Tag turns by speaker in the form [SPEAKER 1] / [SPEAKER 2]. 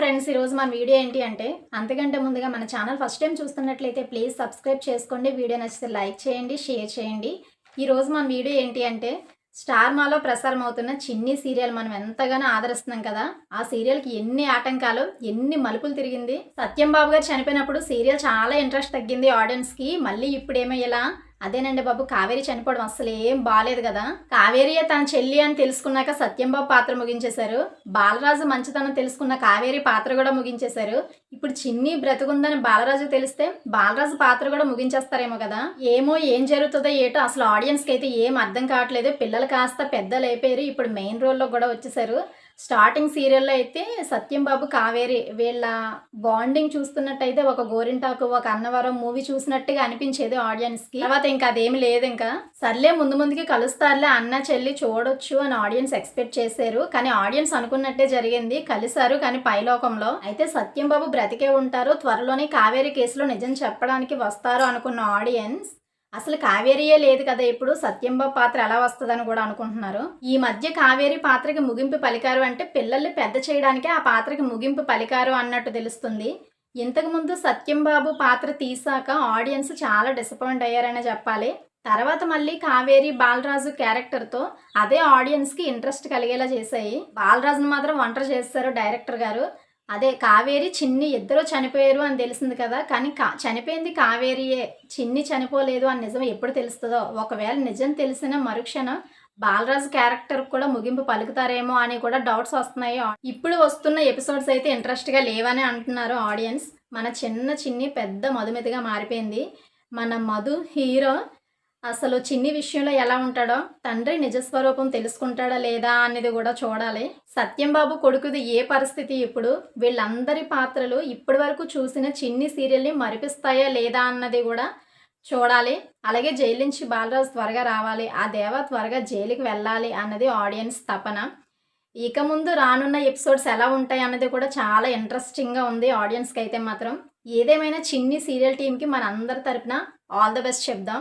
[SPEAKER 1] Friends ఈరోజు మన video ఏంటి అంటే అంతకంటే ముందుగా మన ఛానల్ ఫస్ట్ టైం చూస్తున్నట్లయితే ప్లీజ్ సబ్స్క్రైబ్ చేసుకోండి వీడియో నచ్చితే లైక్ చేయండి షేర్ చేయండి. ఈరోజు మన వీడియో ఏంటి అంటే స్టార్ మాలో ప్రసారం అవుతున్న చిన్ని సీరియల్ మనం ఎంతగానో ఆదరిస్తున్నాం కదా. ఆ సీరియల్కి ఎన్ని ఆటంకాలు ఎన్ని మలుపులు తిరిగింది. సత్యం బాబు గారు చనిపోయినప్పుడు సీరియల్ చాలా ఇంట్రెస్ట్ తగ్గింది ఆడియన్స్కి. మళ్ళీ ఇప్పుడు ఏమయ్యేలా అదేనండి బాబు కావేరి చనిపోవడం అసలు ఏం బాగాలేదు కదా. కావేరియే తన చెల్లి అని తెలుసుకున్నాక సత్యంబాబు పాత్ర ముగించేశారు. బాలరాజు మంచితనం తెలుసుకున్న కావేరి పాత్ర కూడా ముగించేశారు. ఇప్పుడు చిన్ని బ్రతుకుందని బాలరాజు తెలిస్తే బాలరాజు పాత్ర కూడా ముగించేస్తారేమో కదా. ఏమో ఏం జరుగుతుందో ఏటో అసలు ఆడియన్స్కి అయితే ఏం అర్థం కావట్లేదు. పిల్లలు కాస్త పెద్దలు అయిపోయారు ఇప్పుడు మెయిన్ రోల్లో కూడా వచ్చేసారు స్టార్టింగ్ సీరియల్లో అయితే సత్యం బాబు కావేరి వీళ్ళ బాండింగ్ చూస్తున్నట్టయితే ఒక గోరింటాకు ఒక అన్నవరం మూవీ చూసినట్టుగా అనిపించేది ఆడియన్స్కి తర్వాత ఇంకా అదేమి లేదు ఇంకా. సర్లే ముందు ముందుకి కలుస్తారులే అన్న చెల్లి చూడొచ్చు అని ఆడియన్స్ ఎక్స్పెక్ట్ చేశారు. కానీ ఆడియన్స్ అనుకున్నట్టే జరిగింది కలిశారు కానీ పైలోకంలో. అయితే సత్యం బాబు బ్రతికే ఉంటారు త్వరలోనే కావేరి కేసులో నిజం చెప్పడానికి వస్తారు అనుకున్న ఆడియన్స్. అసలు కావేరియే లేదు కదా ఇప్పుడు. సత్యంబాబు పాత్ర ఎలా వస్తుందని కూడా అనుకుంటున్నారు. ఈ మధ్య కావేరి పాత్రకి ముగింపు పలికారు అంటే పిల్లల్ని పెద్ద చేయడానికే ఆ పాత్రకి ముగింపు పలికారు అన్నట్టు తెలుస్తుంది. ఇంతకుముందు సత్యంబాబు పాత్ర తీసాక ఆడియన్స్ చాలా డిసప్పాయింట్ అయ్యారనే చెప్పాలి. తర్వాత మళ్ళీ కావేరి బాలరాజు క్యారెక్టర్తో అదే ఆడియన్స్కి ఇంట్రెస్ట్ కలిగేలా చేశాయి. బాలరాజును మాత్రం వంటర్ చేస్తారు డైరెక్టర్ గారు. అదే కావేరి చిన్ని ఇద్దరు చనిపోయారు అని తెలిసింది కదా కానీ కా చనిపోయింది కావేరియే. చిన్ని చనిపోలేదు అని నిజం ఎప్పుడు తెలుస్తుందో? ఒకవేళ నిజం తెలిసిన మరుక్షణం బాలరాజు క్యారెక్టర్ కూడా ముగింపు పలుకుతారేమో అని కూడా డౌట్స్ వస్తున్నాయి. ఇప్పుడు వస్తున్న ఎపిసోడ్స్ అయితే ఇంట్రెస్ట్గా లేవని అంటున్నారు ఆడియన్స్. మన చిన్న చిన్ని పెద్ద మధుమితిగా మారిపోయింది. మన మధు హీరో అసలు చిన్ని విషయంలో ఎలా ఉంటాడో? తండ్రి నిజస్వరూపం తెలుసుకుంటాడా లేదా అనేది కూడా చూడాలి. సత్యంబాబు కొడుకుది ఏ పరిస్థితి ఇప్పుడు? వీళ్ళందరి పాత్రలు ఇప్పటి వరకు చూసిన చిన్ని సీరియల్ని మరిపిస్తాయా లేదా అన్నది కూడా చూడాలి. అలాగే జైలు నుంచి బాలరాజు త్వరగా రావాలి. ఆ దేవ త్వరగా జైలుకి వెళ్ళాలి అన్నది ఆడియన్స్ తపన. ఇక ముందు రానున్న ఎపిసోడ్స్ ఎలా ఉంటాయి అన్నది కూడా చాలా ఇంట్రెస్టింగ్గా ఉంది ఆడియన్స్కి అయితే మాత్రం. ఏదేమైనా చిన్ని సీరియల్ టీంకి మన అందరి తరపున ఆల్ ద బెస్ట్ చెప్దాం.